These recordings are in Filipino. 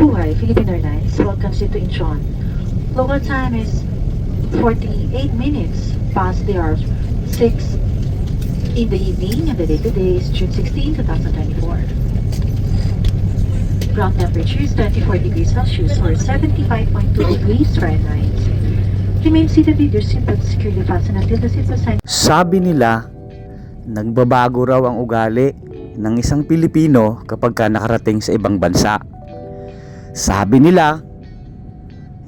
Mabuhay, Philippine Airlines welcomes you to Incheon. Local time is 48 minutes past the hour 6 in the evening and the date today is June 16, 2024. Ground temperature is 24 degrees Celsius or 75.2 degrees Fahrenheit. Remain seated with your seatbelt securely fastened until the seatbelt sign Sabi nila, nagbabago raw ang ugali ng isang Pilipino kapag ka nakarating sa ibang bansa. Sabi nila,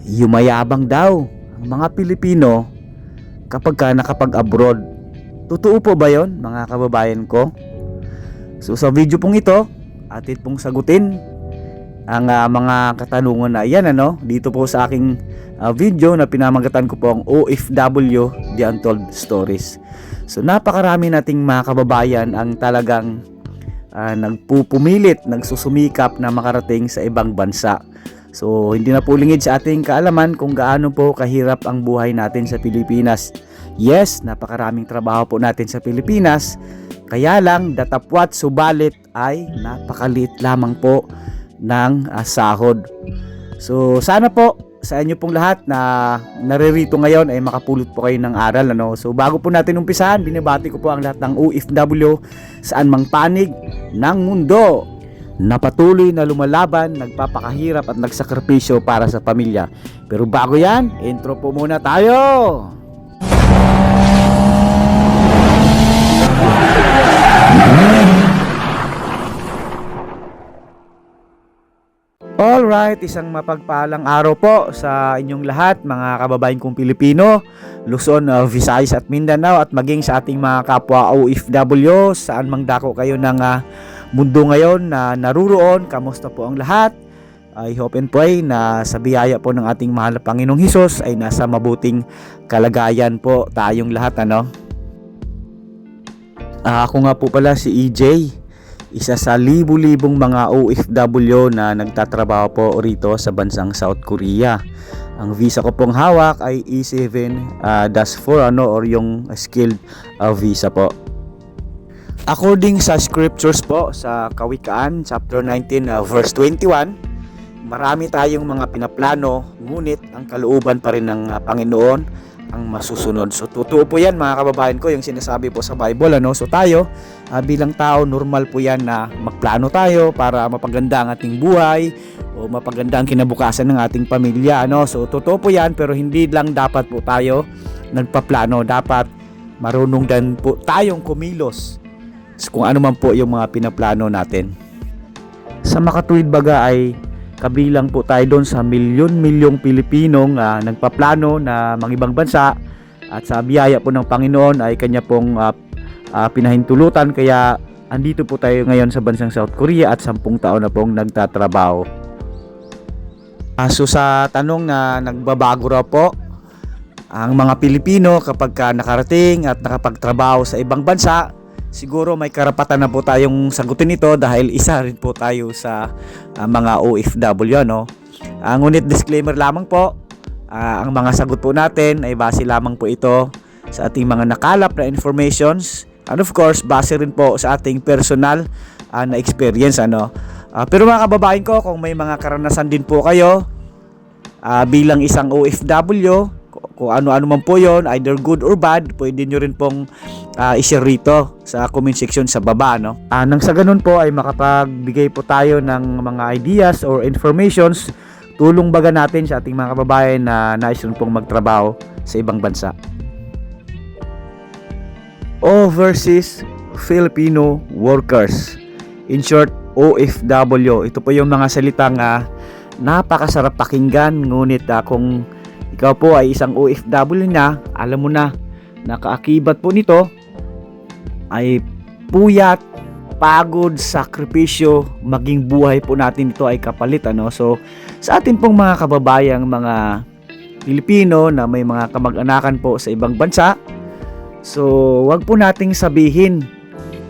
yumayabang daw ang mga Pilipino kapag ka nakapag-abroad. Totoo po ba yon mga kababayan ko? So sa video pong ito, atin pong sagutin ang ah, mga katanungan na yan ano dito po sa aking ah, video na pinamagatan ko po ang OFW The Untold Stories. So napakarami nating mga kababayan ang talagang ah, nagpupumilit, nagsusumikap na makarating sa ibang bansa. So hindi na po lingid sa ating kaalaman kung gaano po kahirap ang buhay natin sa Pilipinas. Yes, napakaraming trabaho po natin sa Pilipinas. Kaya lang, datapwat subalit ay napakaliit lamang po ng ah, sahod. So sana po sa inyo pong lahat na naririto ngayon ay makapulot po kayo ng aral ano. So bago po natin umpisahan, binabati ko po ang lahat ng OFW saan mang panig ng mundo na patuloy na lumalaban, nagpapakahirap at nagsakripisyo para sa pamilya. Pero bago yan, intro po muna tayo! Alright, isang mapagpalang araw po sa inyong lahat, mga kababayan kong Pilipino, Luzon, uh, Visayas at Mindanao at maging sa ating mga kapwa OFW, saan mang dako kayo ng ah, mundo ngayon na naruroon, kamusta po ang lahat? I hope and pray na sa biyaya po ng ating mahal na Panginoong Hesus ay nasa mabuting kalagayan po tayong lahat ano. Ah, ako nga po pala si EJ isa sa libu-libong mga OFW na nagtatrabaho po rito sa bansang South Korea. Ang visa ko pong hawak ay E7 uh, 4 ano or yung skilled uh, visa po. According sa scriptures po sa Kawikaan chapter 19 uh, verse 21, marami tayong mga pinaplano ngunit ang kalooban pa rin ng uh, Panginoon ang masusunod. So totoo po 'yan mga kababayan ko yung sinasabi po sa Bible ano. So tayo ah, bilang tao normal po 'yan na magplano tayo para mapaganda ang ating buhay o mapaganda ang kinabukasan ng ating pamilya ano. So totoo po 'yan pero hindi lang dapat po tayo nagpaplano. Dapat marunong din po tayong kumilos kung ano man po yung mga pinaplano natin. Sa makatuwid baga ay kabilang po tayo doon sa milyon-milyong Pilipinong ah, nagpaplano na mangibang bansa at sa biyaya po ng Panginoon ay kanya pong ah, ah, pinahintulutan kaya andito po tayo ngayon sa bansang South Korea at sampung taon na pong nagtatrabaho. Aso sa tanong na nagbabago raw po ang mga Pilipino kapag ka nakarating at nakapagtrabaho sa ibang bansa, siguro may karapatan na po tayong sagutin ito dahil isa rin po tayo sa ah, mga OFW no. Ah, ngunit disclaimer lamang po, ah, ang mga sagot po natin ay base lamang po ito sa ating mga nakalap na informations and of course base rin po sa ating personal ah, na experience ano. Ah, pero mga kababayan ko, kung may mga karanasan din po kayo ah, bilang isang OFW, kung ano-ano man po yon either good or bad, pwede nyo rin pong ah, i-share rito sa comment section sa baba. No? Ah, nang sa ganun po ay makapagbigay po tayo ng mga ideas or informations tulong baga natin sa ating mga kababayan na nais rin pong magtrabaho sa ibang bansa. Overseas Filipino Workers. In short, OFW. Ito po yung mga salitang ah, napakasarap pakinggan ngunit ah, kung ikaw po ay isang OFW na, alam mo na nakaakibat po nito ay puyat, pagod, sakripisyo, maging buhay po natin ito ay kapalit ano. So sa atin pong mga kababayang mga Pilipino na may mga kamag-anakan po sa ibang bansa, so wag po nating sabihin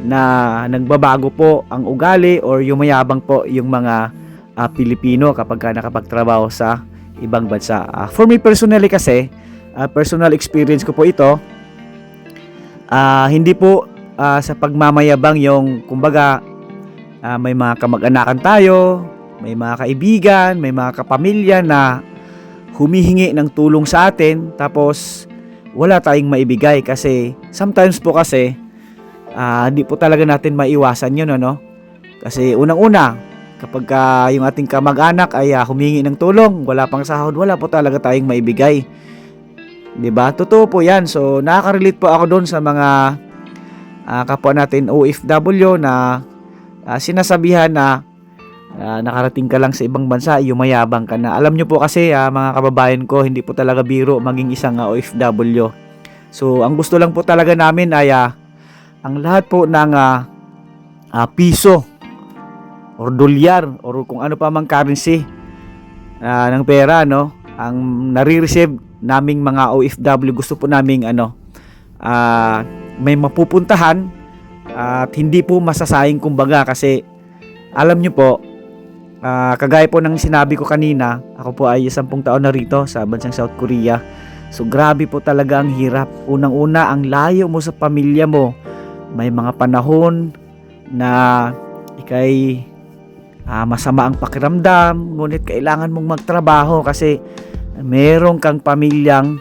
na nagbabago po ang ugali or yumayabang po yung mga ah, Pilipino kapag ka nakapagtrabaho sa ibang bansa. Ah, for me personally kasi, ah, personal experience ko po ito, ah, hindi po ah, sa pagmamayabang yung kumbaga ah, may mga kamag-anakan tayo may mga kaibigan, may mga kapamilya na humihingi ng tulong sa atin tapos wala tayong maibigay kasi sometimes po kasi ah, hindi po talaga natin maiwasan yun ano kasi unang-una kapag ka yung ating kamag-anak ay ah, humingi ng tulong wala pang sahod wala po talaga tayong maibigay 'di ba totoo po yan so nakaka-relate po ako doon sa mga ah, kapwa natin OFW na ah, sinasabihan na ah, nakarating ka lang sa ibang bansa, yumayabang ka na. Alam nyo po kasi ah, mga kababayan ko, hindi po talaga biro maging isang ah, OFW. So, ang gusto lang po talaga namin ay ah, ang lahat po ng ah, ah, piso or dolyar or kung ano pa mang currency ah, ng pera, no? Ang nare-receive naming mga OFW, gusto po naming ano, ah, may mapupuntahan at hindi po masasayang kumbaga kasi alam nyo po, Ah, kagaya po ng sinabi ko kanina, ako po ay 10 taon na rito sa bansang South Korea. So grabe po talaga ang hirap. Unang-una, ang layo mo sa pamilya mo. May mga panahon na ikay ah, masama ang pakiramdam, ngunit kailangan mong magtrabaho kasi meron kang pamilyang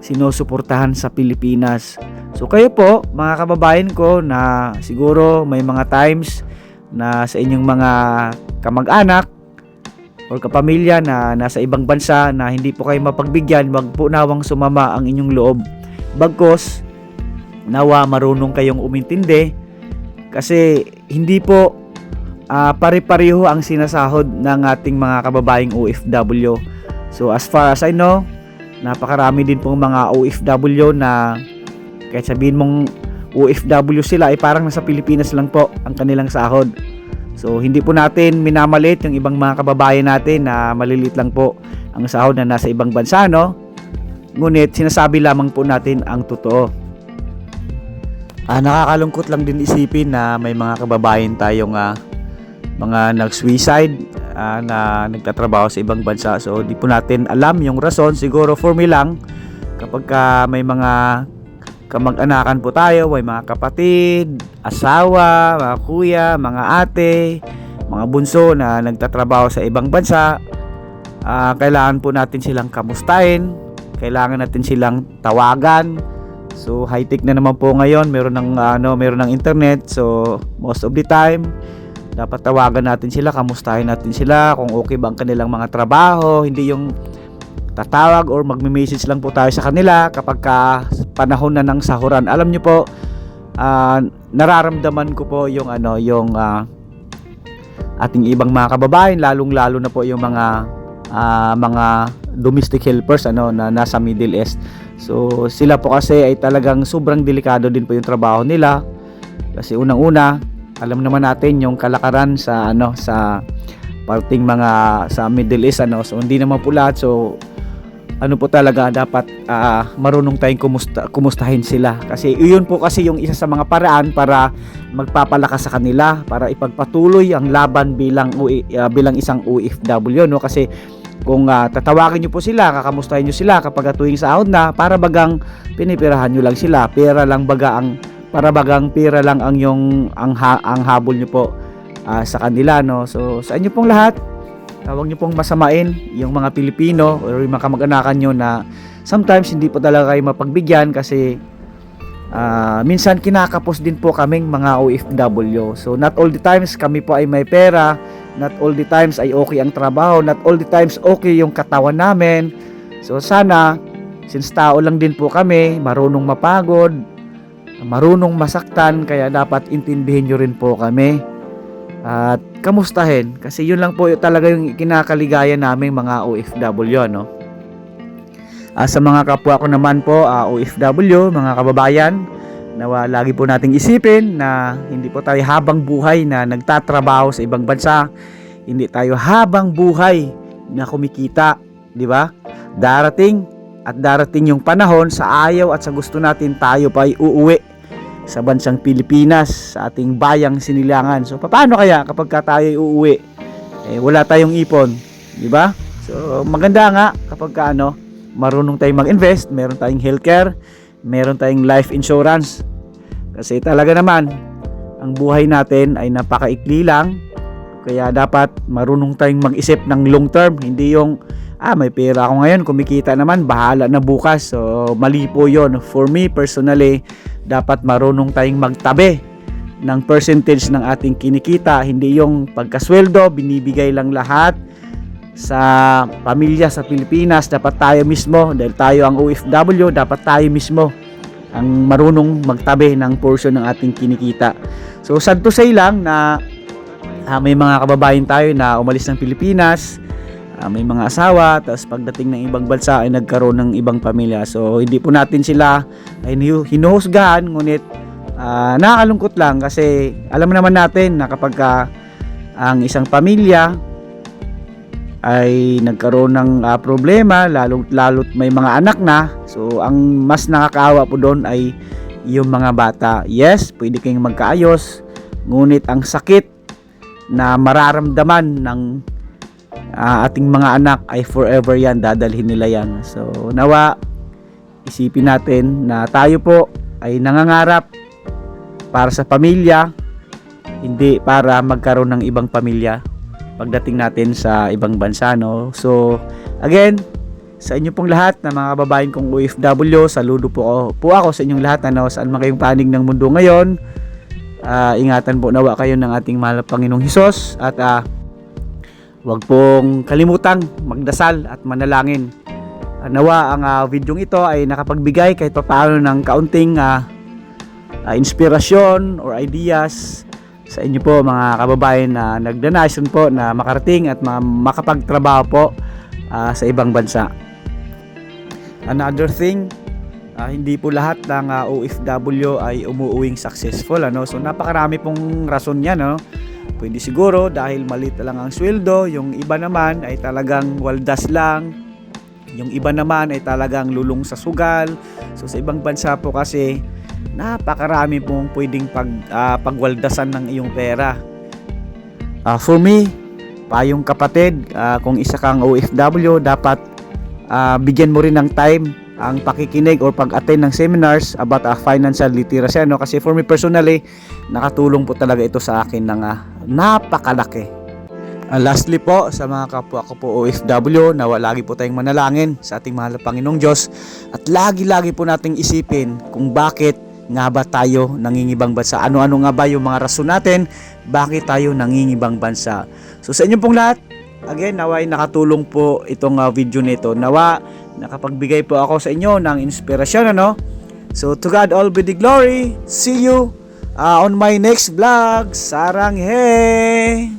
sinusuportahan sa Pilipinas. So kayo po, mga kababayan ko na siguro may mga times na sa inyong mga kamag-anak or kapamilya na nasa ibang bansa na hindi po kayo mapagbigyan, wag po nawang sumama ang inyong loob. Bagkos, nawa marunong kayong umintindi kasi hindi po ah, pare-pareho ang sinasahod ng ating mga kababaeng OFW. So as far as I know, napakarami din pong mga OFW na kahit sabihin mong OFW sila ay parang nasa Pilipinas lang po ang kanilang sahod. So hindi po natin minamalit yung ibang mga kababayan natin na malilit lang po ang sahod na nasa ibang bansa no. Ngunit sinasabi lamang po natin ang totoo. Ah, nakakalungkot lang din isipin na may mga kababayan tayong ah, mga nag-suicide ah, na nagtatrabaho sa ibang bansa. So di po natin alam yung rason. Siguro for me lang kapag ka may mga kamag-anakan po tayo, may mga kapatid, asawa, mga kuya, mga ate, mga bunso na nagtatrabaho sa ibang bansa, ah, kailangan po natin silang kamustahin, kailangan natin silang tawagan. So high-tech na naman po ngayon, meron ng ano, meron ng internet. So most of the time, dapat tawagan natin sila, kamustahin natin sila kung okay ba ang kanilang mga trabaho, hindi yung tatawag or magme-message lang po tayo sa kanila kapag ka panahon na ng sahuran. Alam niyo po, ah, nararamdaman ko po yung ano, yung ah, ating ibang mga kababayan, lalong-lalo na po yung mga ah, mga domestic helpers ano na nasa Middle East. So sila po kasi ay talagang sobrang delikado din po yung trabaho nila. Kasi unang-una, alam naman natin yung kalakaran sa ano sa parting mga sa Middle East ano. So hindi naman po lahat. So ano po talaga dapat ah, marunong tayong kumusta, kumustahin sila kasi iyon po kasi yung isa sa mga paraan para magpapalakas sa kanila para ipagpatuloy ang laban bilang UI ah, bilang isang OFW no kasi kung ah, tatawagin niyo po sila kakamustahin niyo sila kapag tuwing sahod na para bagang pinipirahan niyo lang sila pera lang baga ang para bagang pera lang ang yung ang, ha, ang habol niyo po ah, sa kanila no so sa inyo pong lahat Huwag niyo pong masamain yung mga Pilipino or yung mga kamag-anakan nyo na sometimes hindi po talaga kayo mapagbigyan kasi ah, minsan kinakapos din po kaming mga OFW. So not all the times kami po ay may pera, not all the times ay okay ang trabaho, not all the times okay yung katawan namin. So sana, since tao lang din po kami, marunong mapagod, marunong masaktan, kaya dapat intindihin nyo rin po kami at kamustahin kasi yun lang po talaga yung kinakaligaya naming mga OFW no. Ah, sa mga kapwa ko naman po ah, OFW, mga kababayan, nawa lagi po nating isipin na hindi po tayo habang buhay na nagtatrabaho sa ibang bansa. Hindi tayo habang buhay na kumikita, di ba? Darating at darating yung panahon sa ayaw at sa gusto natin tayo pa ay uuwi sa bansang Pilipinas, sa ating bayang sinilangan. So paano kaya kapag ka tayo uuwi? Eh, wala tayong ipon, di ba? So maganda nga kapag ka ano, marunong tayong mag-invest, meron tayong healthcare, meron tayong life insurance. Kasi talaga naman, ang buhay natin ay napakaikli lang. Kaya dapat marunong tayong mag-isip ng long term, hindi yung ah may pera ako ngayon, kumikita naman, bahala na bukas. So mali po 'yon. For me personally, dapat marunong tayong magtabi ng percentage ng ating kinikita, hindi yung pagkasweldo binibigay lang lahat sa pamilya sa Pilipinas, dapat tayo mismo dahil tayo ang OFW, dapat tayo mismo ang marunong magtabi ng portion ng ating kinikita. So sad to say lang na ah, may mga kababayan tayo na umalis ng Pilipinas, ah, may mga asawa, tapos pagdating ng ibang bansa ay nagkaroon ng ibang pamilya. So hindi po natin sila ay hinu- hinuhusgahan, ngunit ah, nakakalungkot lang kasi alam naman natin na kapag ka ang isang pamilya ay nagkaroon ng ah, problema lalo lalo't may mga anak na so ang mas nakakaawa po doon ay yung mga bata yes pwede kayong magkaayos ngunit ang sakit na mararamdaman ng ah, ating mga anak ay forever yan dadalhin nila yan so nawa isipin natin na tayo po ay nangangarap para sa pamilya hindi para magkaroon ng ibang pamilya pagdating natin sa ibang bansa no. So again, sa inyo pong lahat na mga kababayan kong OFW, saludo po, ako- po ako sa inyong lahat ano, saan man kayong panig ng mundo ngayon. Ah, ingatan po nawa kayo ng ating mahal na Panginoong Hesus at ah, wag pong kalimutang magdasal at manalangin. Ah, nawa ang ah, videong ito ay nakapagbigay kahit papaano ng kaunting ah, ah, inspirasyon or ideas sa inyo po mga kababayan na nagdonation po na makarating at ma- makapagtrabaho po ah, sa ibang bansa. Another thing, ah, hindi po lahat ng ah, OFW ay umuuwing successful ano. So napakarami pong rason yan no. Pwede siguro dahil maliit lang ang sweldo, yung iba naman ay talagang waldas lang. Yung iba naman ay talagang lulong sa sugal. So sa ibang bansa po kasi napakarami pong pwedeng pag, ah, pagwaldasan ng iyong pera. Ah, for me, payong kapatid, ah, kung isa kang OFW, dapat ah, bigyan mo rin ng time ang pakikinig or pag-attend ng seminars about ah, financial literacy. Ano? Kasi for me personally, nakatulong po talaga ito sa akin ng ah, napakalaki. Ah, lastly po, sa mga kapwa ko po OFW, na lagi po tayong manalangin sa ating mahal na Panginoong Diyos at lagi-lagi po nating isipin kung bakit nga ba tayo nangingibang bansa. Ano-ano nga ba yung mga rason natin bakit tayo nangingibang bansa. So sa inyong pong lahat, again, naway nakatulong po itong ah, video nito. Nawa, nakapagbigay po ako sa inyo ng inspirasyon, ano? So to God all be the glory. See you ah, on my next vlog. Sarang he!